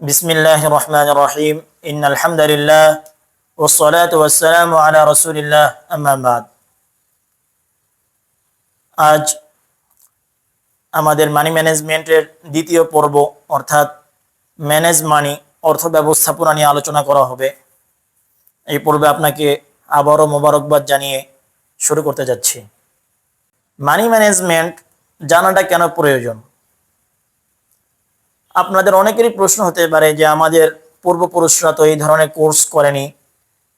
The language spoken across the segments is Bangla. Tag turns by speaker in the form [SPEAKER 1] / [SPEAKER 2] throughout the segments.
[SPEAKER 1] بسم الله الرحمن الرحيم إن الحمد لله والصلاة والسلام على رسول الله أما بعد আজ আমাদের মানি ম্যানেজমেন্টের দ্বিতীয় পর্ব অর্থাৎ ম্যানেজ মানি অর্থ ব্যবস্থাপনা নিয়ে আলোচনা করা হবে এই পর্বে আপনাকে আবারও মোবারকবাদ জানিয়ে শুরু করতে যাচ্ছি মানি ম্যানেজমেন্ট জানাটা কেন প্রয়োজন আপনাদের অনেকেরই প্রশ্ন হতে পারে যে আমাদের পূর্বপুরুষরা তো এই ধরনের কোর্স করেনি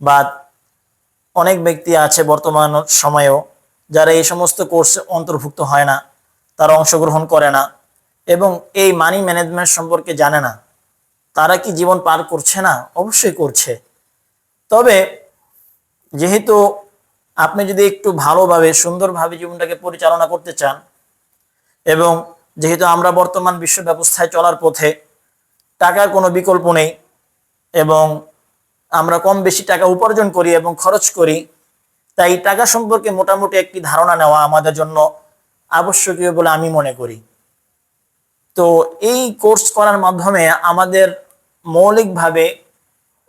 [SPEAKER 1] বা অনেক ব্যক্তি আছে বর্তমান সময়েও যারা এই সমস্ত কোর্সে অন্তর্ভুক্ত হয় না, তারা অংশগ্রহণ করে না এবং এই মানি ম্যানেজমেন্ট সম্পর্কে জানে না, তারা কি জীবন পার করছে না? অবশ্যই করছে। তবে যেহেতু আপনি যদি একটু ভালোভাবে, সুন্দরভাবে জীবনটাকে পরিচালনা করতে চান এবং যেহেতু আমরা বর্তমান বিশ্ব ব্যবস্থায় চলার পথে টাকার কোনো বিকল্প নেই এবং আমরা কম বেশি টাকা উপার্জন করি এবং খরচ করি, তাই টাকা সম্পর্কে মোটামুটি একটি ধারণা নেওয়া আমাদের জন্য আবশ্যকীয় বলে আমি মনে করি। তো এই কোর্স করার মাধ্যমে আমাদের মৌলিকভাবে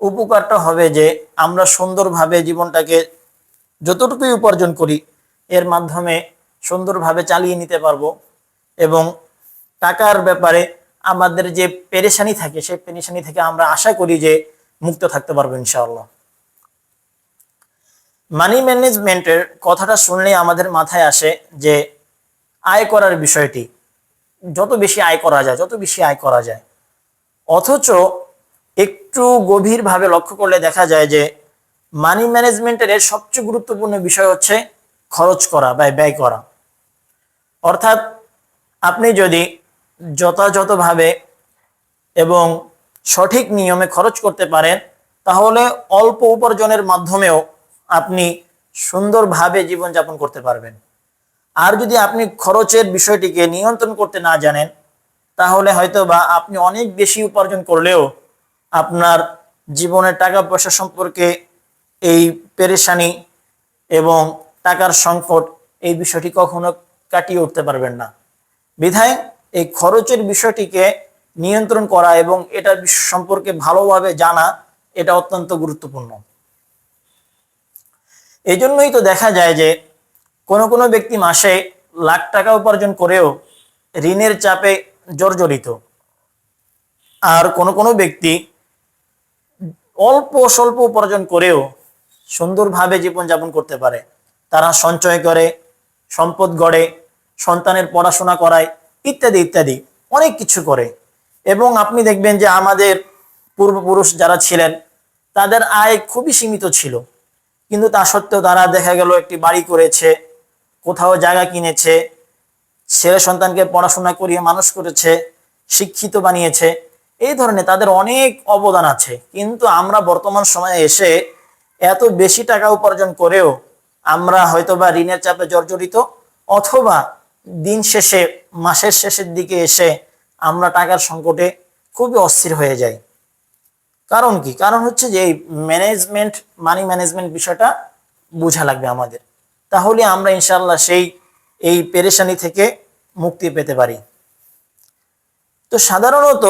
[SPEAKER 1] উপকারটা হবে যে আমরা সুন্দরভাবে জীবনটাকে যতটুকুই উপার্জন করি, এর মাধ্যমে সুন্দরভাবে চালিয়ে নিতে পারব। এবং টাকার ব্যাপারে আমাদের যে পেরেশানি থাকে, সেই পেরেশানি থেকে আমরা আশা করি যে মুক্ত থাকতে পারব ইনশাআল্লাহ। মানি ম্যানেজমেন্টের কথাটা শুনলে আমাদের মাথায় আসে যে আয় করার বিষয়টি। যত বেশি আয় করা যায়, যত বেশি আয় করা যায়। অথচ একটু গভীরভাবে লক্ষ্য করলে দেখা যায় যে মানি ম্যানেজমেন্টের সবচেয়ে গুরুত্বপূর্ণ বিষয় হচ্ছে খরচ করা বা ব্যয় করা। অর্থাৎ আপনি যদি যথাযথভাবে এবং সঠিক নিয়মে খরচ করতে পারেন, তাহলে অল্প উপার্জনের মাধ্যমেও আপনি সুন্দরভাবে জীবনযাপন করতে পারবেন। আর যদি আপনি খরচের বিষয়টিকে নিয়ন্ত্রণ করতে না জানেন, তাহলে হয়তো বা আপনি অনেক বেশি উপার্জন করলেও আপনার জীবনের টাকা পয়সা সম্পর্কে এই পেরেশানি এবং টাকার সংকট এই বিষয়টি কখনো কাটিয়ে উঠতে পারবেন না। বিধায় এই খরচের বিষয়টিকে নিয়ন্ত্রণ করা এবং এটার সম্পর্কে ভালোভাবে জানা, এটা অত্যন্ত গুরুত্বপূর্ণ। এই জন্যই তো দেখা যায় যে কোনো কোনো ব্যক্তি মাসে লাখ টাকা উপার্জন করেও ঋণের চাপে জর্জরিত। আর কোনো কোনো ব্যক্তি অল্প স্বল্প উপার্জন করেও সুন্দরভাবে জীবনযাপন করতে পারে। তারা সঞ্চয় করে, সম্পদ গড়ে সন্তানের পড়াশোনা করায়, ইত্যাদি ইত্যাদি, অনেক কিছু করে। এবং আপনি দেখবেন যে আমাদের পূর্বপুরুষ যারা ছিলেন, তাদের আয় খুবই সীমিত ছিল। কিন্তু তা সত্ত্বেও তারা দেখা গেল একটি বাড়ি করেছে, কোথাও জায়গা কিনেছে, ছেলে সন্তানকে পড়াশোনা করিয়ে মানুষ করেছে, শিক্ষিত বানিয়েছে, এই ধরনের তাদের অনেক অবদান আছে। কিন্তু আমরা বর্তমান সময়ে এসে এত বেশি টাকা উপার্জন করেও আমরা হয়তোবা ঋণের চাপে জর্জরিত, অথবা দিন শেষে, মাসের শেষের দিকে এসে আমরা টাকার সংকটে খুবই অস্থির হয়ে যাই। কারণ কি? কারণ হচ্ছে যে এই ম্যানেজমেন্ট মানি ম্যানেজমেন্ট বিষয়টা বোঝা লাগবে আমাদের। তাহলে আমরা ইনশাল্লাহ সেই, এই পেরেশানি থেকে মুক্তি পেতে পারি। তো সাধারণত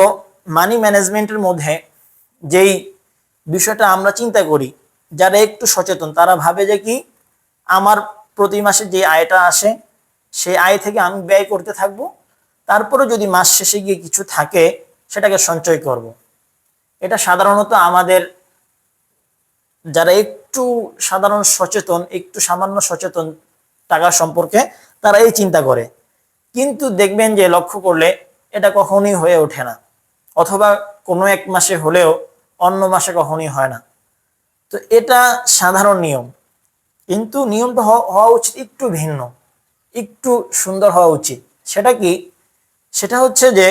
[SPEAKER 1] মানি ম্যানেজমেন্টের মধ্যে যেই বিষয়টা আমরা চিন্তা করি, যারা একটু সচেতন, তারা ভাবে যে কি, আমার প্রতি মাসে যে আয়টা আসে সেই আয় থেকে আমি ব্যয় করতে থাকব। তারপরে যদি মাস শেষে গিয়ে কিছু থাকে, সেটাকে সঞ্চয় করব। এটা সাধারণত আমাদের যারা একটু সাধারণ সচেতন, একটু সামান্য সচেতন টাকা সম্পর্কে তারা এই চিন্তা করে। কিন্তু দেখবেন যে লক্ষ্য করলে এটা কখনোই হয়ে ওঠে না। অথবা কোনো এক মাসে হলেও অন্য মাসে কখনোই হয় না। তো এটা সাধারণ নিয়ম। কিন্তু নিয়মটা হওয়া উচিত একটু ভিন্ন। একটু সুন্দর হওয়া উচিত। সেটা কি? সেটা হচ্ছে যে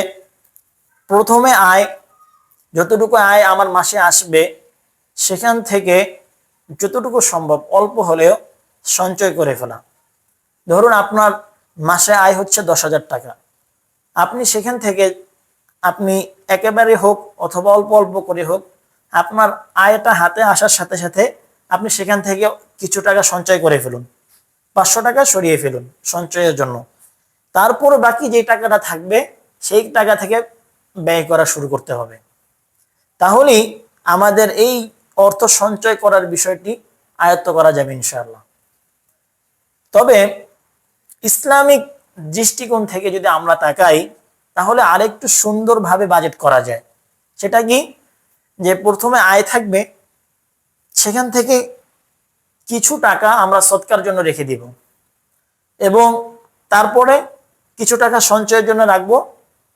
[SPEAKER 1] প্রথমে আয়, যতটুকু আয় আমার মাসে আসবে, সেখান থেকে যতটুকু সম্ভব অল্প হলেও সঞ্চয় করে ফেলা। ধরুন আপনার মাসে আয় হচ্ছে দশ হাজার টাকা। আপনি সেখান থেকে আপনি একেবারে হোক অথবা অল্প অল্প করে হোক, আপনার আয়টা হাতে আসার সাথে সাথে আপনি সেখান থেকে কিছু টাকা সঞ্চয় করে ফেলুন। পাঁচশো টাকা সরিয়ে ফেলুন সঞ্চয়ের জন্য। তারপর বাকি যে টাকাটা থাকবে, সেই টাকা থেকে ব্যয় করা শুরু করতে হবে। তাহলেই আমাদের এই অর্থ সঞ্চয় করার বিষয়টি আয়ত্ত করা যাবে ইনশাআল্লাহ। তবে ইসলামিক দৃষ্টিকোণ থেকে যদি আমরা তাকাই, তাহলে আরেকটু সুন্দরভাবে বাজেট করা যায়। সেটা কি? যে প্রথমে আয় থাকবে, সেখান থেকে কিছু টাকা আমরা সৎকার জন্য রেখে দিব। এবং তারপরে কিছু টাকা সঞ্চয়ের জন্য রাখব।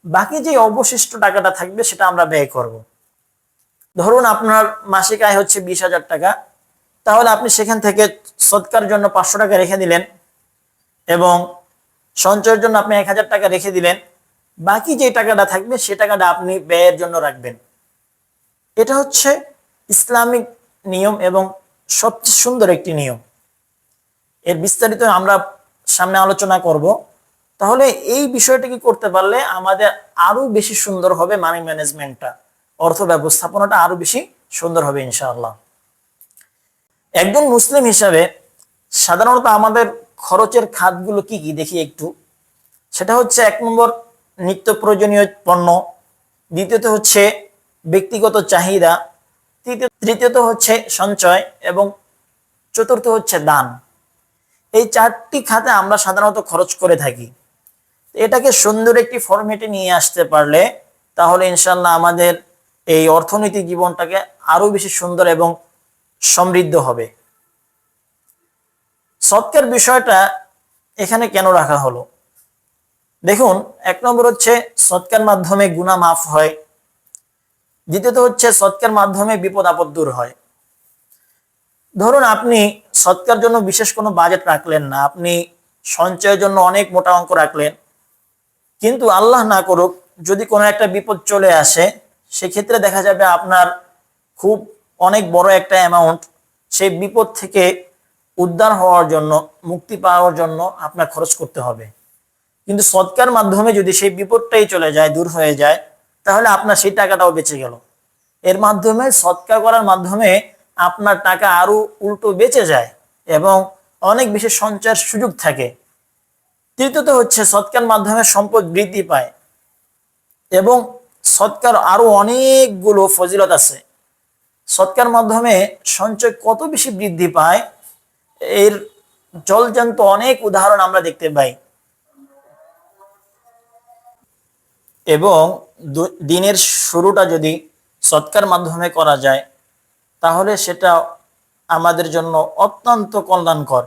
[SPEAKER 1] বাকি যে অবশিষ্ট টাকাটা থাকবে সেটা আমরা ব্যয় করব। ধরুন আপনার মাসিক আয় হচ্ছে বিশ হাজার টাকা। তাহলে আপনি সেখান থেকে সৎকার জন্য পাঁচশো টাকা রেখে দিলেন এবং সঞ্চয়ের জন্য আপনি এক হাজার টাকা রেখে দিলেন। বাকি যে টাকাটা থাকবে সে টাকাটা আপনি ব্যয়ের জন্য রাখবেন। এটা হচ্ছে ইসলামিক নিয়ম এবং সবচেয়ে সুন্দর একটি নিয়ম। এর বিস্তারিত আমরা সামনে আলোচনা করব। তাহলে এই বিষয়টাকে করতে পারলে আমাদের আরও বেশি সুন্দর হবে মানি ম্যানেজমেন্টটা অর্থ ব্যবস্থাপনাটা আরও বেশি সুন্দর হবে ইনশাআল্লাহ। একজন মুসলিম হিসাবে সাধারণত আমাদের খরচের খাতগুলো কি কি দেখি একটু। সেটা হচ্ছে এক নম্বর নিত্য প্রয়োজনীয় পণ্য। দ্বিতীয়ত হচ্ছে ব্যক্তিগত চাহিদা। তৃতীয়, তৃতীয়ত হচ্ছে সঞ্চয় এবং চতুর্থ হচ্ছে দান। এই চারটি খাতে আমরা সাধারণত খরচ করে থাকি। এটাকে সুন্দর একটি ফরম্যাটে নিয়ে আসতে পারলে তাহলে ইনশাল্লাহ আমাদের এই অর্থনৈতিক জীবনটাকে আরও বেশি সুন্দর এবং সমৃদ্ধ হবে। সৎকার বিষয়টা এখানে কেন রাখা হলো? দেখুন, এক নম্বর হচ্ছে সৎকার মাধ্যমে গুণা মাফ হয় দ্বিতীয়ত হচ্ছে সৎকার মাধ্যমে বিপদ আপদ দূর হয়। ধরুন আপনি সৎকার জন্য বিশেষ কোনো বাজেট রাখলেন না, আপনি সঞ্চয়ের জন্য অনেক মোটা অঙ্ক রাখলেন, কিন্তু আল্লাহ না করুক, যদি কোনো একটা বিপদ চলে আসে, সেক্ষেত্রে দেখা যাবে আপনার খুব অনেক বড় একটা অ্যামাউন্ট সেই বিপদ থেকে উদ্ধার হওয়ার জন্য, মুক্তি পাওয়ার জন্য আপনার খরচ করতে হবে। কিন্তু সৎকার মাধ্যমে যদি সেই বিপদটাই চলে যায়, দূর হয়ে যায় তাহলে আপনার সেই টাকাটাও বেঁচে গেল। এর মাধ্যমে সৎকার করার মাধ্যমে আপনার টাকা আরও উল্টো বেঁচে যায় এবং অনেক বেশি সঞ্চয়ের সুযোগ থাকে। তৃতীয়ত হচ্ছে সৎকার মাধ্যমে সম্পদ বৃদ্ধি পায় এবং সৎকার আরও অনেকগুলো ফজিলত আছে। সৎকার মাধ্যমে সঞ্চয় কত বেশি বৃদ্ধি পায়, এর জলজান্ত অনেক উদাহরণ আমরা দেখতে পাই। এবং দিনের শুরুটা যদি সৎকার মাধ্যমে করা যায়, তাহলে সেটা আমাদের জন্য অত্যন্ত কল্যাণকর।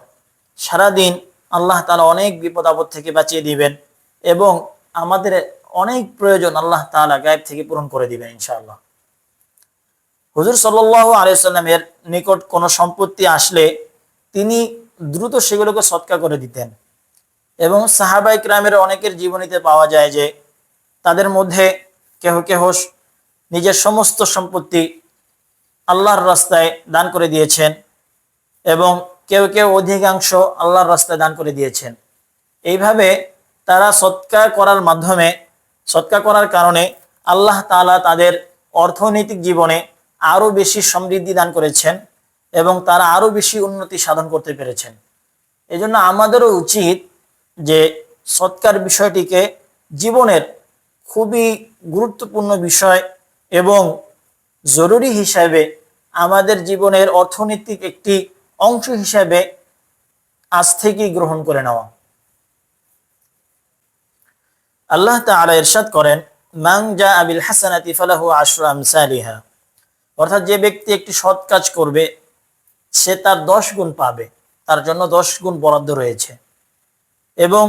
[SPEAKER 1] সারাদিন আল্লাহ তালা অনেক বিপদ আপদ থেকে বাঁচিয়ে দিবেন এবং আমাদের অনেক প্রয়োজন আল্লাহ তাআলা গায়েব থেকে পূরণ করে দিবেন ইনশাআল্লাহ। হুজুর সাল্লাহ আলাইসাল্লামের নিকট কোনো সম্পত্তি আসলে তিনি দ্রুত সেগুলোকে সৎকার করে দিতেন। এবং সাহাবাই ক্রামের অনেকের জীবনীতে পাওয়া যায় যে তাদের মধ্যে কেহ কেহ নিজের সমস্ত সম্পত্তি আল্লাহর রাস্তায় দান করে দিয়েছেন এবং কেউ কেউ অধিকাংশ আল্লাহর রাস্তায় দান করে দিয়েছেন। এইভাবে তারা সৎকার করার মাধ্যমে, সৎকার করার কারণে আল্লাহ তাআলা তাদের অর্থনৈতিক জীবনে আরও বেশি সমৃদ্ধি দান করেছেন এবং তারা আরও বেশি উন্নতি সাধন করতে পেরেছেন। এজন্য আমাদেরও উচিত যে সৎকার বিষয়টিকে জীবনের খুবই গুরুত্বপূর্ণ বিষয় এবং জরুরি হিসাবে আমাদের জীবনের অর্থনৈতিক একটি অংশ হিসাবে আজ থেকেই গ্রহণ করে নেওয়া। আল্লাহ তাআলা ইরশাদ করেন, মান জা আবিল হাসানাতি ফালাহু আশরু আমসালিহা। অর্থাৎ যে ব্যক্তি একটি সৎ কাজ করবে, সে তার দশ গুণ পাবে, তার জন্য দশ গুণ বরাদ্দ রয়েছে। এবং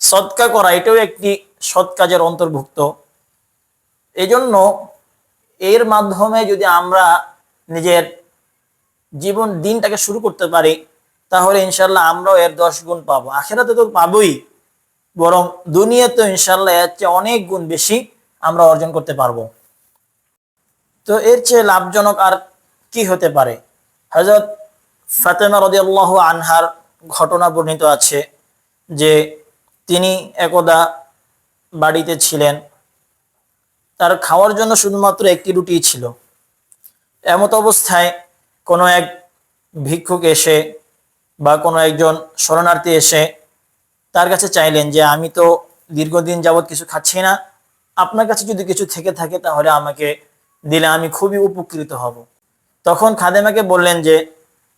[SPEAKER 1] সৎকা করা এটাও একটি সৎ কাজের অন্তর্ভুক্ত। এজন্য এর মাধ্যমে যদি আমরা নিজের জীবন, দিনটাকে শুরু করতে পারি, তাহলে ইনশাল্লাহ আমরাও এর দশ গুণ পাবো। আখেরাতে তো পাবোই, বরং দুনিয়াতে ইনশাল্লাহ এর চেয়ে অনেক গুণ বেশি আমরা অর্জন করতে পারব। তো এর চেয়ে লাভজনক আর কি হতে পারে? হজরত ফাতেমা রদিয়াল্লাহ আনহার ঘটনা বর্ণিত আছে যে তিনি একদা বাড়িতে ছিলেন। তার খাওয়ার জন্য শুধুমাত্র একটি রুটি ছিল। এমত অবস্থায় কোনো এক ভিক্ষুক এসে বা কোনো একজন শরণার্থী এসে তার কাছে চাইলেন যে, আমি তো দীর্ঘদিন যাবৎ কিছু খাচ্ছি না। আপনার কাছে যদি কিছু থেকে থাকে তাহলে আমাকে দিলে আমি খুবই উপকৃত হব। তখন খাদেমাকে বললেন যে,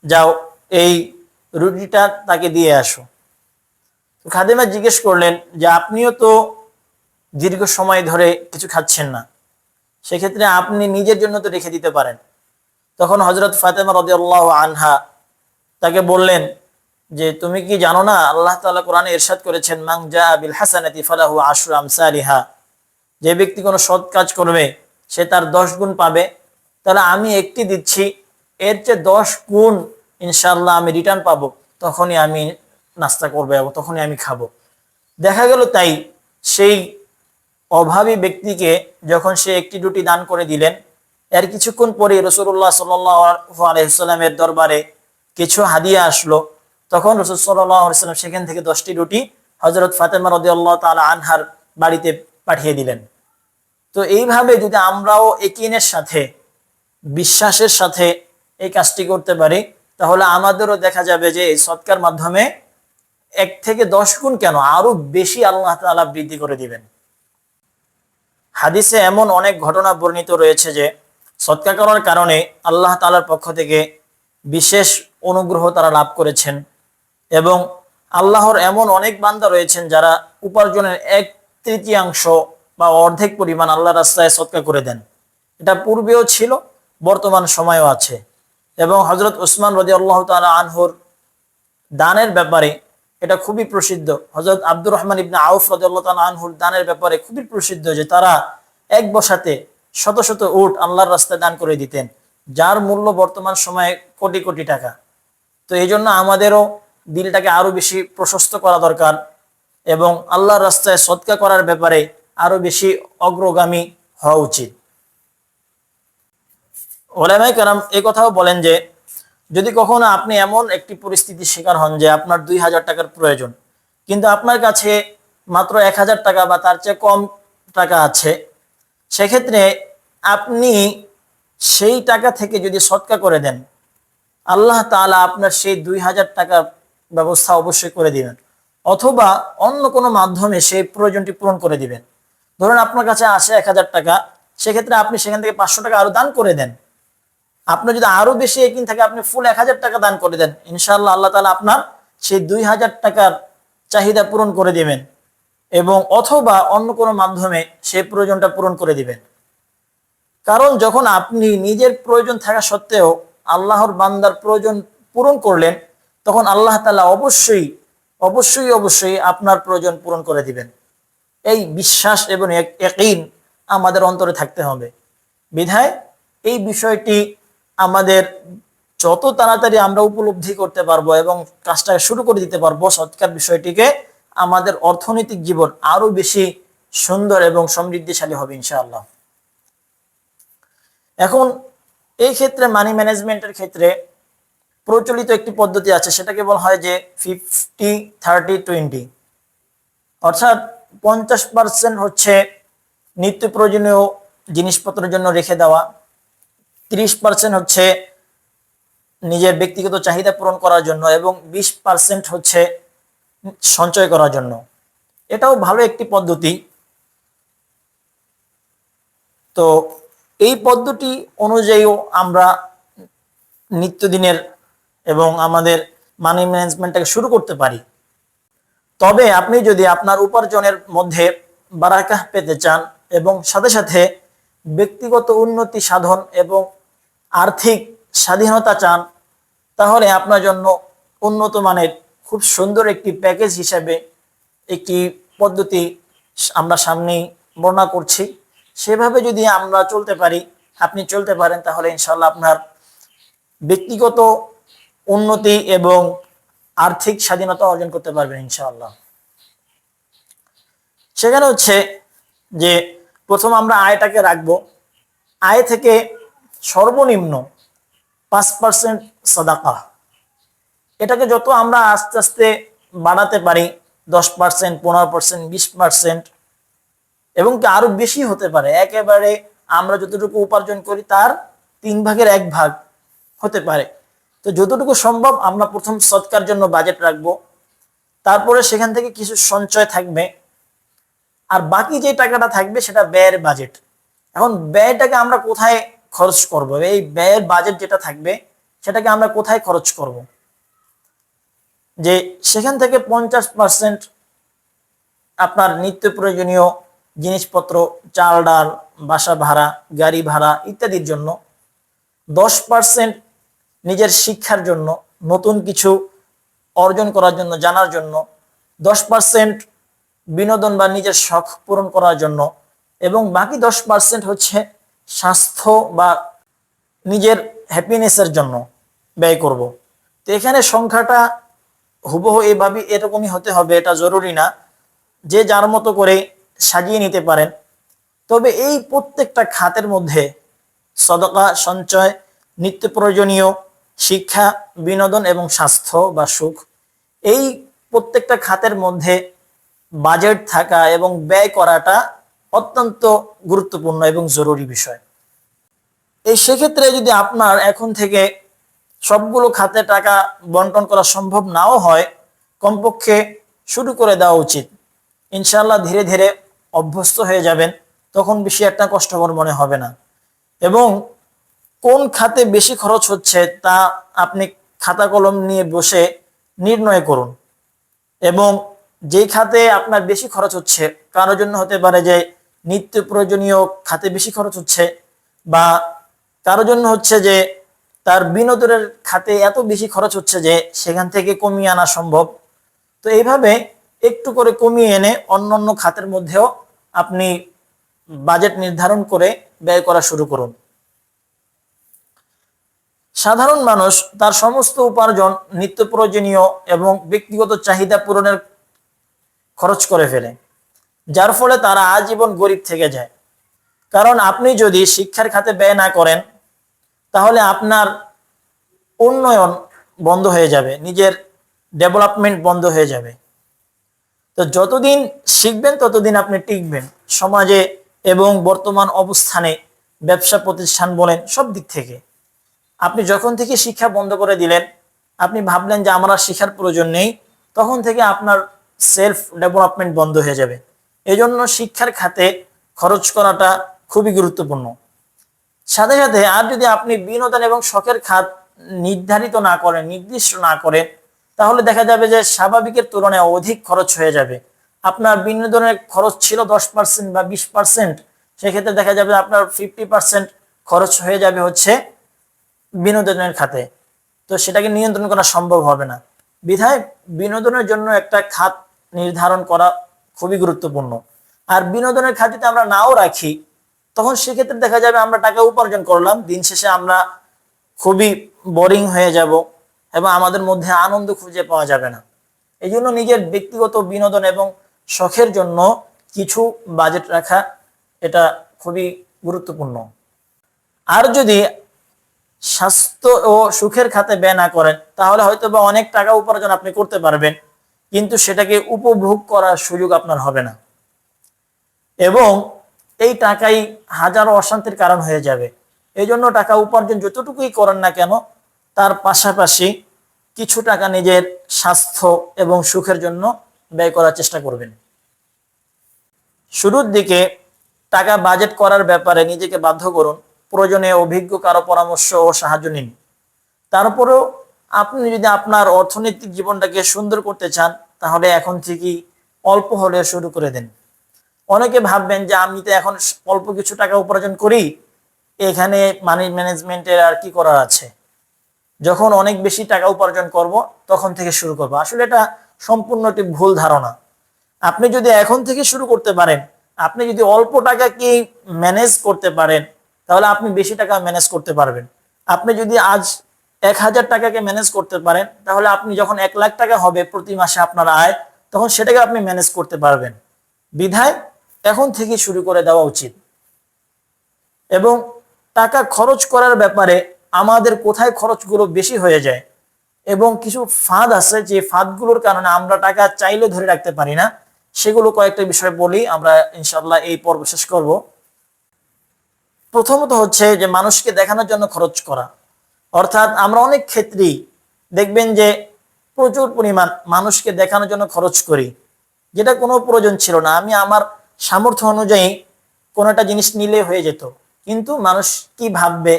[SPEAKER 1] যাও, এই রুটিটা তাকে দিয়ে আসো। খাদেমা জিজ্ঞেস করলেন যে, আপনিও তো দীর্ঘ সময় ধরে কিছু খাচ্ছেন না। সেক্ষেত্রে আপনি নিজের জন্য তো রেখে দিতে পারেন। তখন হজরত ফাতেমা রদিয়াল্লাহ আনহা তাকে বললেন যে, তুমি কি জানো না, আল্লাহ তাআলা কোরআনে ইরশাদ করেছেন মাং জা বিল হাসানাতি ফালাহু আশরু আমসালিহা যে ব্যক্তি কোনো সৎ কাজ করবে, সে তার দশ গুণ পাবে। তাহলে আমি একটি দিচ্ছি, এর চেয়ে দশ গুণ ইনশাল্লাহ আমি রিটার্ন পাবো, তখনই আমি নাস্তা করব এবং তখনই আমি খাব। দেখা গেল তাই, সেই অভাবী ব্যক্তিকে যখন সে একটি দুটি দান করে দিলেন, এর কিছুক্ষণ পরে রসুল্লাহ সাল্লামের দরবারে কিছু হাদিয়া আসলো। তখন রসুল সাল্লাম সেখান থেকে দশটি রুটি হজরত ফাতেমা রদিয়াল্লাহ তালা আনহার বাড়িতে পাঠিয়ে দিলেন। তো এইভাবে যদি আমরাও একিনের সাথে, বিশ্বাসের সাথে এই কাজটি করতে পারি, তাহলে আমাদেরও দেখা যাবে যে এই সৎকার মাধ্যমে এক থেকে দশ গুণ কেন আরও বেশি আল্লাহ তাআলা বৃদ্ধি করে দিবেন। হাদিসে এমন অনেক ঘটনা বর্ণিত রয়েছে যে সৎকার করার কারণে আল্লাহ তালার পক্ষ থেকে বিশেষ অনুগ্রহ তারা লাভ করেছেন এবং আল্লাহর এমন অনেক বান্দা রয়েছেন যারা উপার্জনের এক তৃতীয়াংশ বা অর্ধেক পরিমাণ আল্লাহ রাস্তায় সৎকার করে দেন। এটা পূর্বেও ছিল, বর্তমান সময়েও আছে। এবং হজরত উসমান রদি আল্লাহ তালা আনহুর দানের ব্যাপারে এটা খুবই প্রসিদ্ধ। হজরত আব্দুর রহমান ইবনা আউফ আনহুর দানের ব্যাপারে খুবই প্রসিদ্ধ যে তারা এক বসাতে শত শত উট আল্লাহর রাস্তায় দান করে দিতেন, যার মূল্য বর্তমান সময়ে কোটি কোটি টাকা। তো এই জন্য আমাদেরও দিলটাকে আরও বেশি প্রশস্ত করা দরকার এবং আল্লাহর রাস্তায় সৎকা করার ব্যাপারে আরও বেশি অগ্রগামী হওয়া উচিত। ওলামাই কারাম এই কথাও বলেন যে যদি কখনো আপনি এমন একটি পরিস্থিতির শিকার হন যে আপনার দুই হাজার টাকার প্রয়োজন, কিন্তু আপনার কাছে মাত্র এক হাজার টাকা বা তার চেয়ে কম টাকা আছে, সেক্ষেত্রে আপনি সেই টাকা থেকে যদি সৎকা করে দেন, আল্লাহ তাআলা আপনার সেই দুই হাজার টাকার ব্যবস্থা অবশ্যই করে দিবেন। অথবা অন্য কোনো মাধ্যমে সেই প্রয়োজনটি পূরণ করে দিবেন। ধরুন আপনার কাছে আসে এক হাজার টাকা, সেক্ষেত্রে আপনি সেখান থেকে পাঁচশো টাকা আরও দান করে দেন। আপনার যদি আরও বেশি একিন থাকে, আপনি ফুল এক হাজার টাকা দান করে দেন। ইনশাল্লাহ আল্লাহ তালা আপনার সেই দুই হাজার টাকার চাহিদা পূরণ করে দিবেন এবং অথবা অন্য কোনো মাধ্যমে সেই প্রয়োজনটা পূরণ করে দিবেন। কারণ যখন আপনি নিজের প্রয়োজন থাকা সত্ত্বেও আল্লাহর বান্দার প্রয়োজন পূরণ করলেন, তখন আল্লাহ তালা অবশ্যই অবশ্যই অবশ্যই আপনার প্রয়োজন পূরণ করে দিবেন। এই বিশ্বাস এবং একইন আমাদের অন্তরে থাকতে হবে। বিধায় এই বিষয়টি আমাদের যত তাড়াতাড়ি আমরা উপলব্ধি করতে পারব এবং কাজটা শুরু করে দিতে পারব সৎকার বিষয়টিকে, আমাদের অর্থনৈতিক জীবন আরও বেশি সুন্দর এবং সমৃদ্ধিশালী হবে ইনশাআল্লাহ। এখন এই ক্ষেত্রে মানি ম্যানেজমেন্টের ক্ষেত্রে প্রচলিত একটি পদ্ধতি আছে, সেটাকে বলা হয় যে ফিফটি থার্টি টোয়েন্টি অর্থাৎ পঞ্চাশ পার্সেন্ট হচ্ছে নিত্য প্রয়োজনীয় জিনিসপত্রের জন্য রেখে দেওয়া তিরিশ পার্সেন্ট হচ্ছে নিজের ব্যক্তিগত চাহিদা পূরণ করার জন্য এবং বিশ পার্সেন্ট হচ্ছে সঞ্চয় করার জন্য। এটাও ভালো একটি পদ্ধতি। তো এই পদ্ধতি অনুযায়ীও আমরা নিত্যদিনের এবং আমাদের মানি ম্যানেজমেন্টটাকে শুরু করতে পারি। তবে আপনি যদি আপনার উপার্জনের মধ্যে বারাকাহ পেতে চান এবং সাথে সাথে ব্যক্তিগত উন্নতি সাধন এবং আর্থিক স্বাধীনতা চান, তাহলে আপনার জন্য উন্নত মানের খুব সুন্দর একটি প্যাকেজ হিসাবে একটি পদ্ধতি আমরা সামনেই বর্ণনা করছি। সেভাবে যদি আমরা চলতে পারি, আপনি চলতে পারেন, তাহলে ইনশাল্লাহ আপনার ব্যক্তিগত উন্নতি এবং আর্থিক স্বাধীনতা অর্জন করতে পারবেন ইনশাআল্লাহ। সেখানে হচ্ছে যে প্রথম আমরা আয়টাকে রাখব। আয় থেকে সর্বনিম্ন পাঁচ পার্সেন্ট সাদাকা। এটাকে যত আমরা আস্তে আস্তে বাড়াতে পারি, দশ পার্সেন্ট পনেরো পার্সেন্ট বিশ পার্সেন্ট এবং কি আরও বেশি হতে পারে, একেবারে আমরা যতটুকু উপার্জন করি তার তিন ভাগের এক ভাগ হতে পারে। তো যতটুকু সম্ভব আমরা প্রথম সৎকার জন্য বাজেট রাখব, তারপরে সেখান থেকে কিছু সঞ্চয় থাকবে, আর বাকি যে টাকাটা থাকবে সেটা ব্যয়ের বাজেট এখন ব্যয়টাকে আমরা কোথায় খরচ করব। এই ব্যয়ের বাজেট যেটা থাকবে, সেটাকে আমরা কোথায় খরচ করব? যে সেখান থেকে পঞ্চাশ পার্সেন্ট আপনার নিত্য প্রয়োজনীয় জিনিসপত্র, চাল, ডাল, বাসা ভাড়া, গাড়ি ভাড়া ইত্যাদির জন্য দশ পার্সেন্ট নিজের শিক্ষার জন্য, নতুন কিছু অর্জন করার জন্য জানার জন্য, দশ পার্সেন্ট বিনোদন বা নিজের শখ পূরণ করার জন্য, এবং বাকি দশ পার্সেন্ট হচ্ছে স্বাস্থ্য বা নিজের হ্যাপিনেসের জন্য ব্যয় করব। তো এখানে সংখ্যাটা হুবহু এভাবে এরকমই হতে হবে, এটা জরুরি না। যে যার মতো করে সাজিয়ে নিতে পারেন। তবে এই প্রত্যেকটা খাতের মধ্যে সদকা, সঞ্চয়, নিত্য প্রয়োজনীয় শিক্ষা, বিনোদন এবং স্বাস্থ্য বা সুখ, এই প্রত্যেকটা খাতের মধ্যে বাজেট থাকা এবং ব্যয় করাটা অত্যন্ত গুরুত্বপূর্ণ এবং জরুরি বিষয়। এই সেক্ষেত্রে যদি আপনার এখন থেকে সবগুলো খাতে টাকা বন্টন করা সম্ভব নাও হয়, কমপক্ষে শুরু করে দেওয়া উচিত। ইনশাল্লাহ ধীরে ধীরে অভ্যস্ত হয়ে যাবেন, তখন বেশি একটা কষ্টকর মনে হবে না। এবং কোন খাতে বেশি খরচ হচ্ছে তা আপনি খাতা কলম নিয়ে বসে নির্ণয় করুন। এবং যেই খাতে আপনার বেশি খরচ হচ্ছে কারোর জন্য হতে পারে যে নিত্য প্রয়োজনীয় খাতে বেশি খরচ হচ্ছে বা কারোর জন্য হচ্ছে যে তার বিনোদনের খাতে এত বেশি খরচ হচ্ছে যে সেখান থেকে কমিয়ে আনা সম্ভব। তো এইভাবে একটু করে কমিয়ে এনে অন্য অন্য খাতের মধ্যেও আপনি বাজেট নির্ধারণ করে ব্যয় করা শুরু করুন। সাধারণ মানুষ তার সমস্ত উপার্জন নিত্য প্রয়োজনীয় এবং ব্যক্তিগত চাহিদা পূরণের খরচ করে ফেলে। যার ফলে তারা আজীবন গরিব থেকে যায়। কারণ আপনি যদি শিক্ষার খাতে ব্যয় না করেন, তাহলে আপনার উন্নয়ন বন্ধ হয়ে যাবে, নিজের ডেভেলপমেন্ট বন্ধ হয়ে যাবে। তো যতদিন শিখবেন, ততদিন আপনি টিকবেন। সমাজে এবং বর্তমান অবস্থানে ব্যবসা প্রতিষ্ঠান বলেন, সব দিক থেকে। আপনি যখন থেকে শিক্ষা বন্ধ করে দিলেন, আপনি ভাবলেন যে আমার আর শিক্ষার প্রয়োজন নেই, তখন থেকে আপনার সেলফ ডেভেলপমেন্ট বন্ধ হয়ে যাবে। এজন্য শিক্ষার খাতে খরচ করাটা খুবই গুরুত্বপূর্ণ। সাথে সাথে আর যদি আপনি বিনোদন এবং শখের খাত নির্ধারিত না করেন, নির্দিষ্ট না করেন, তাহলে দেখা যাবে যে স্বাভাবিকের তুলনায় অধিক খরচ হয়ে যাবে। আপনার বিনোদনের খরচ ছিল দশ পার্সেন্ট বা বিশ পার্সেন্ট সেক্ষেত্রে দেখা যাবে আপনার ফিফটি পার্সেন্ট খরচ হয়ে যাবে হচ্ছে বিনোদনের খাতে। তো সেটাকে নিয়ন্ত্রণ করা সম্ভব হবে না। বিধায় বিনোদনের জন্য একটা খাত নির্ধারণ করা খুবই গুরুত্বপূর্ণ। আর বিনোদনের খাতিতে আমরা নাও রাখি, তখন সেক্ষেত্রে দেখা যাবে আমরা টাকা উপার্জন করলাম, দিন শেষে আমরা খুবই বোরিং হয়ে যাব এবং আমাদের মধ্যে আনন্দ খুঁজে পাওয়া যাবে না। এই জন্য নিজের ব্যক্তিগত বিনোদন এবং শখের জন্য কিছু বাজেট রাখা এটা খুবই গুরুত্বপূর্ণ। আর যদি স্বাস্থ্য ও সুখের খাতে ব্যয় না করেন, তাহলে হয়তো বা অনেক টাকা উপার্জন আপনি করতে পারবেন। কিন্তু সেটাকে উপভোগ করার সুযোগ আপনার হবে না। এবং এই টাকাই হাজারো অশান্তির কারণ হয়ে যাবে। এই জন্য টাকা উপার্জন যতটুকুই করেন না কেন, তার পাশাপাশি কিছু টাকা নিজের স্বাস্থ্য এবং সুখের জন্য ব্যয় করার চেষ্টা করবেন। শুরুর দিকে টাকা বাজেট করার ব্যাপারে নিজেকে বাধ্য করুন। প্রয়োজনে অভিজ্ঞ কারও পরামর্শ ও সাহায্য নিন। তারপরেও আপনি যদি আপনার অর্থনৈতিক জীবনটাকে সুন্দর করতে চান, তাহলে এখন থেকেই অল্প হলে শুরু করে দেন। অনেকে ভাববেন যে আমি তো এখন অল্প কিছু টাকা উপার্জন করি, এখানে মানি ম্যানেজমেন্টের আর কি করার আছে? যখন অনেক বেশি টাকা উপার্জন করব, তখন থেকে শুরু করব। আসলে এটা সম্পূর্ণ একটি ভুল ধারণা। আপনি যদি এখন থেকে শুরু করতে পারেন, আপনি যদি অল্প টাকা কি ম্যানেজ করতে পারেন, তাহলে আপনি বেশি টাকা ম্যানেজ করতে পারবেন। আপনি যদি আজ এক হাজার টাকাকে ম্যানেজ করতে পারেন, তাহলে আপনি যখন এক লাখ টাকা হবে প্রতি মাসে আপনার আয়, তখন সেটাকে আপনি ম্যানেজ করতে পারবেন। বিধায় এখন থেকে শুরু করে দেওয়া উচিত। এবং টাকা খরচ করার ব্যাপারে আমাদের কোথায় খরচগুলো বেশি হয়ে যায়, এবং কিছু ফাঁদ আছে যে ফাঁদগুলোর কারণে আমরা টাকা চাইলে ধরে রাখতে পারি না, সেগুলো কয়েকটা বিষয় বলি, আমরা ইনশাল্লাহ এই পর্ব শেষ করব। প্রথমত হচ্ছে যে মানুষকে দেখানোর জন্য খরচ করা। অর্থাৎ আমরা অনেক ক্ষেত্রেই দেখবেন যে প্রচুর পরিমাণ মানুষকে দেখানোর জন্য খরচ করি। যেটা কোনো প্রয়োজন ছিল না। আমি আমার সামর্থ্য অনুযায়ী কোনো একটা জিনিস নিলে হয়ে যেত। কিন্তু মানুষ কি ভাববে?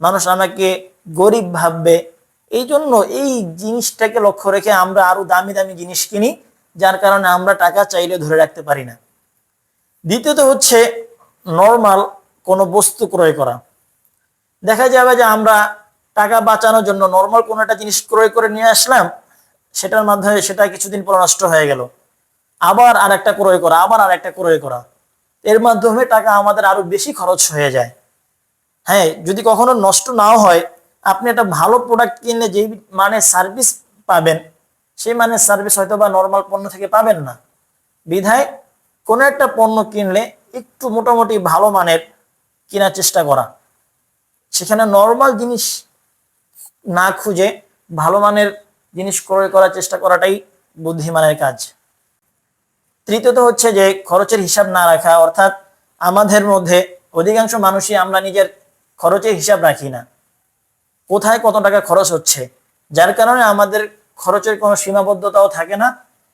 [SPEAKER 1] মানুষ আমাকে গরিব ভাববে। এই জন্য এই জিনিসটাকে লক্ষ্য রেখে আমরা আরও দামি দামি জিনিস কিনি, যার কারণে আমরা টাকা চাইলে ধরে রাখতে পারি না। দ্বিতীয়ত হচ্ছে নর্মাল কোনো বস্তু ক্রয় করা। দেখা যাবে যে আমরা টাকা বাঁচানোর জন্য নর্মাল কোনো একটা জিনিস ক্রয় করে নিয়ে আসলাম, সেটার মাধ্যমে সেটা কিছুদিন পর নষ্ট হয়ে গেল। আবার আর একটা ক্রয় করা, আবার আর একটা ক্রয় করা। এর মাধ্যমে টাকা আমাদের আরও বেশি খরচ হয়ে যায়। হ্যাঁ যদি কখনো নষ্ট নাও হয়, আপনি একটা ভালো প্রোডাক্ট কিনলে যেই মানে সার্ভিস পাবেন, সেই মানের সার্ভিস হয়তো বা নর্মাল পণ্য থেকে পাবেন না। বিধায় কোনো একটা পণ্য কিনলে একটু মোটামুটি ভালো মানের কেনার চেষ্টা করা। সেখানে নর্মাল জিনিস না খুঁজে ভালো মানের জিনিস ক্রয় করার চেষ্টা করাটাই বুদ্ধিমানের কাজ। তৃতীয়ত হচ্ছে যে খরচের হিসাব না রাখা, অর্থাৎ আমাদের মধ্যে অধিকাংশ মানুষই আমরা নিজের খরচের হিসাব রাখি না। কোথায় কত টাকা খরচ হচ্ছে? যার কারণে আমাদের খরচের কোনো সীমাবদ্ধতাও থাকে না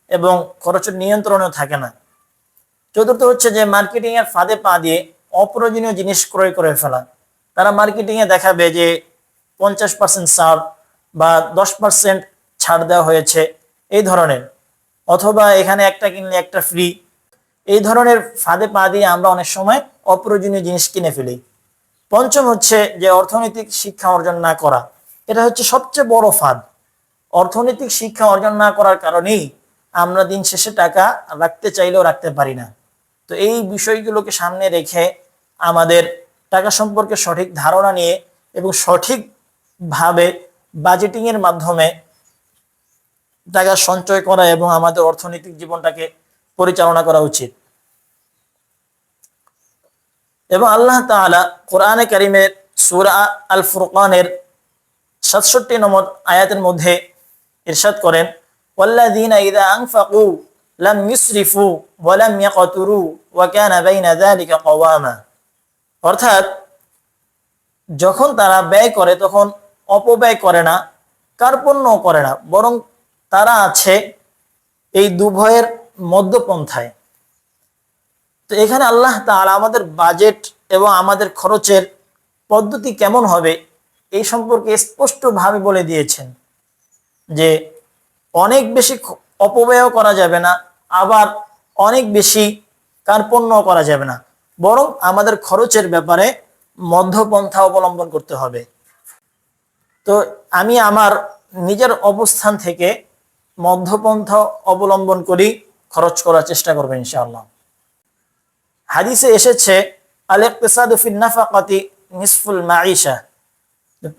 [SPEAKER 1] এবং খরচের নিয়ন্ত্রণও থাকে না। চতুর্থ হচ্ছে যে মার্কেটিং এর ফাঁদে পা দিয়ে অপ্রয়োজনীয় জিনিস ক্রয় করে ফেলা। তারা মার্কেটিং এ দেখাবে যে পঞ্চাশ পার্সেন্ট ছাড় বা দশ পার্সেন্ট ছাড় দেওয়া হয়েছে এই ধরনের। অথবা এখানে একটা কিনলে একটা ফ্রি এই ধরনের ফাঁদে পা দিয়ে আমরা অনেক সময় অপ্রয়োজনীয় জিনিস কিনে ফেলি। পঞ্চম হচ্ছে যে অর্থনৈতিক শিক্ষা অর্জন না করা। এটা হচ্ছে সবচেয়ে বড় ফাঁদ। অর্থনৈতিক শিক্ষা অর্জন না করার কারণেই আমরা দিন শেষে টাকা রাখতে চাইলেও রাখতে পারি না। তো এই বিষয়গুলোকে সামনে রেখে আমাদের টাকা সম্পর্কে সঠিক ধারণা নিয়ে এবং সঠিকভাবে বাজেটিং এর মাধ্যমে টাকা সঞ্চয় করা এবং আমাদের অর্থনৈতিক জীবনটাকে পরিচালনা করা উচিত। এবং আল্লাহ তাআলা কোরআনে কারিমের সূরা আল ফুরকানের সাতষট্টি নম্বর আয়াতের মধ্যে ইরশাদ করেন আনফাকু লাম ইউসরিফু ওয়া লাম ইয়াকতুরু ওয়া কানা বাইনা যালিকা কওয়ামা। অর্থাৎ যখন তারা ব্যয় করে তখন অপব্যয় করে না কার্পণ্য করে না, বরং তারা আছে এই দুভয়ের মধ্যপন্থায়। তো এখানে আল্লাহ তাআলা আমাদের বাজেট এবং আমাদের খরচের পদ্ধতি কেমন হবে এই সম্পর্কে স্পষ্টভাবে বলে দিয়েছেন যে অনেক বেশি অপব্যয় করা যাবে না, আবার অনেক বেশি কার্পণ্য করা যাবে না, বরং আমাদের খরচের ব্যাপারে মধ্যপন্থা অবলম্বন করতে হবে। তো আমি আমার নিজের অবস্থান থেকে মধ্যপন্থা অবলম্বন করি, খরচ করার চেষ্টা করব ইনশাআল্লাহ। হাদিসে এসেছে আল ইকতিসাদু ফিন নাফাকাতি নিসফুল মাঈশা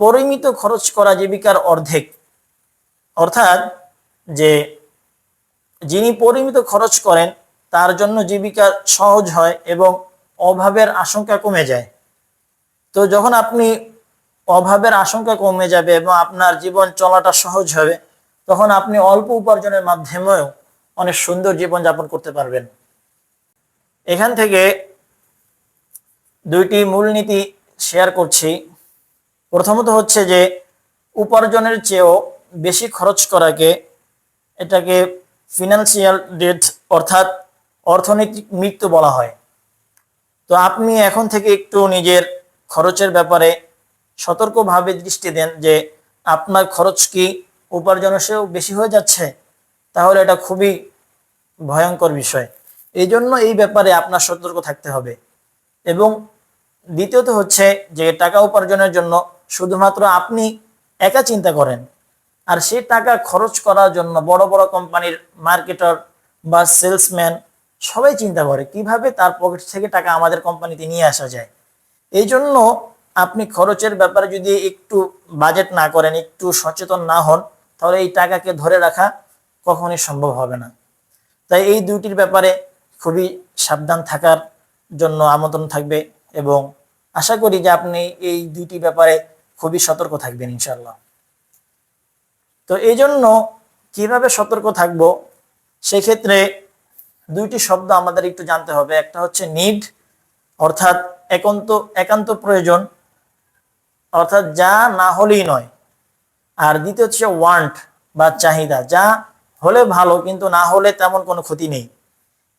[SPEAKER 1] পরিমিত খরচ করা জীবিকার অর্ধেক। অর্থাৎ যে যিনি পরিমিত খরচ করেন, তার জন্য জীবিকা সহজ হয় এবং অভাবের আশঙ্কা কমে যায়। তো যখন আপনি অভাবের আশঙ্কা কমে যাবে এবং আপনার জীবন চলাটা সহজ হবে, তখন আপনি অল্প উপার্জনের মাধ্যমেও অনেক সুন্দর জীবন যাপন করতে পারবেন। এখান থেকে দুইটি মূলনীতি শেয়ার করছি। প্রথমত হচ্ছে যে, উপার্জনের চেয়েও বেশি খরচ করাকে এটাকে ফিনান্সিয়াল ডেথ অর্থাৎ অর্থনৈতিক মৃত্যু বলা হয়। তো আপনি এখন থেকে একটু নিজের খরচের ব্যাপারে সতর্কভাবে দৃষ্টি দেন যে আপনার খরচ কি উপার্জনের চেয়েও বেশি হয়ে যাচ্ছে, তাহলে এটা খুবই ভয়ঙ্কর বিষয়। এই জন্য এই ব্যাপারে আপনার সতর্ক থাকতে হবে। এবং দ্বিতীয়ত হচ্ছে যে টাকা উপার্জনের জন্য শুধুমাত্র আপনি একা চিন্তা করেন, আর সেই টাকা খরচ করার জন্য বড় বড় কোম্পানির মার্কেটার বা সেলসম্যান সবাই চিন্তা করে, কীভাবে তার পকেট থেকে টাকা আমাদের কোম্পানিতে নিয়ে আসা যায়। এই জন্য আপনি খরচের ব্যাপারে যদি একটু বাজেট না করেন, একটু সচেতন না হন, তাহলে এই টাকাকে ধরে রাখা কখনোই সম্ভব হবে না। তাই এই দুইটির ব্যাপারে খুবই সাবধান থাকার জন্য আমন্ত্রণ থাকবে এবং আশা করি যে আপনি এই দুইটি ব্যাপারে খুবই সতর্ক থাকবেন ইনশাল্লাহ তো এই জন্য কীভাবে সতর্ক থাকব? সেক্ষেত্রে দুইটি শব্দ আমাদের একটু জানতে হবে। একটা হচ্ছে নিড অর্থাৎ একান্ত একান্ত প্রয়োজন। অর্থাৎ যা না হলেই নয়। আর দ্বিতীয় হচ্ছে ওয়ান্ট বা চাহিদা। যা হলে ভালো, কিন্তু না হলে তেমন কোনো ক্ষতি নেই।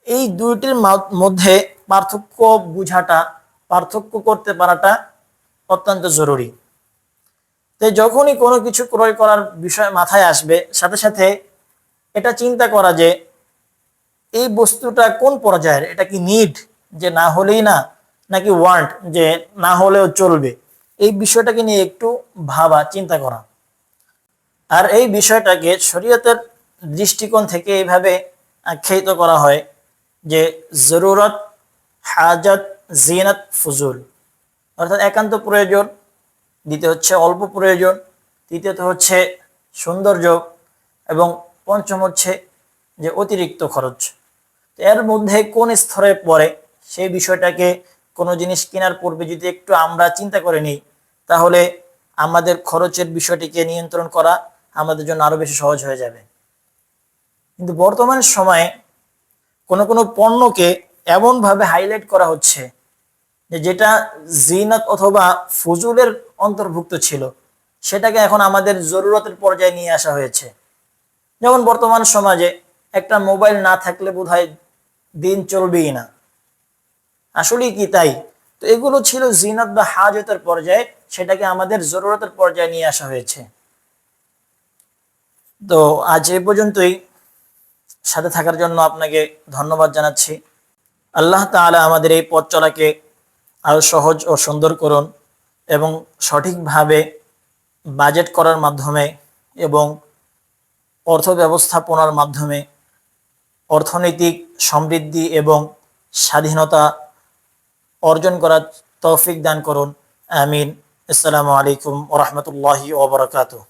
[SPEAKER 1] এই দুইটির মধ্যে পার্থক্য বুঝাটা, পার্থক্য করতে পারাটা অত্যন্ত জরুরি। তো যখনই কোনো কিছু ক্রয় করার বিষয় মাথায় আসবে, সাথে সাথে এটা চিন্তা করা যে এই বস্তুটা কোন পর্যায়ের? এটা কি নিড যে না হলেই না? নাকি ওয়ান্ট যে না হলেও চলবে? এই বিষয়টাকে নিয়ে একটু ভাবা, চিন্তা করা। আর এই বিষয়টাকে শরীয়তের দৃষ্টিকোণ থেকে এইভাবে আখ্যায়িত করা হয় যে জরুরত, হাজত জিনাত ফুজুল। অর্থাৎ একান্ত প্রয়োজন, দ্বিতীয় হচ্ছে অল্প প্রয়োজন, তৃতীয়ত হচ্ছে সৌন্দর্য এবং পঞ্চম হচ্ছে যে অতিরিক্ত খরচ। এর মধ্যে কোন স্তরে পড়ে সেই বিষয়টাকে কোনো জিনিস কেনার পূর্বে যদি একটু আমরা চিন্তা করে নিই তাহলে আমাদের খরচের বিষয়টিকে নিয়ন্ত্রণ করা আমাদের জন্য আরও বেশি সহজ হয়ে যাবে। কিন্তু বর্তমান সময়ে কোনো কোনো পণ্যকে এমনভাবে হাইলাইট করা হচ্ছে যে যেটা জিনাত অথবা ফজুলের অন্তর্ভুক্ত ছিল, সেটাকে এখন আমাদের জরুরতের পর্যায়ে নিয়ে আসা হয়েছে। যেমন বর্তমান সমাজে একটা মোবাইল না থাকলে বোধহয় দিন চলবেই না। আসলেই কি তাই? তো এগুলো ছিল জিনাত বা হাজতের পর্যায়ে, সেটাকে আমাদের জরুরতের পর্যায়ে নিয়ে আসা হয়েছে। তো আজ এ পর্যন্তই। সাথে থাকার জন্য আপনাকে ধন্যবাদ জানাচ্ছি। আল্লাহ তাআলা আমাদের এই পথ চলাকে আরও সহজ ও সুন্দর করুন এবং সঠিকভাবে বাজেট করার মাধ্যমে এবং অর্থ ব্যবস্থাপনার মাধ্যমে অর্থনৈতিক সমৃদ্ধি এবং স্বাধীনতা অর্জন করার তৌফিক দান করুন। আমিন। আসসালামু আলাইকুম ওরহমতুল্লাহি ওবরাকাতুহ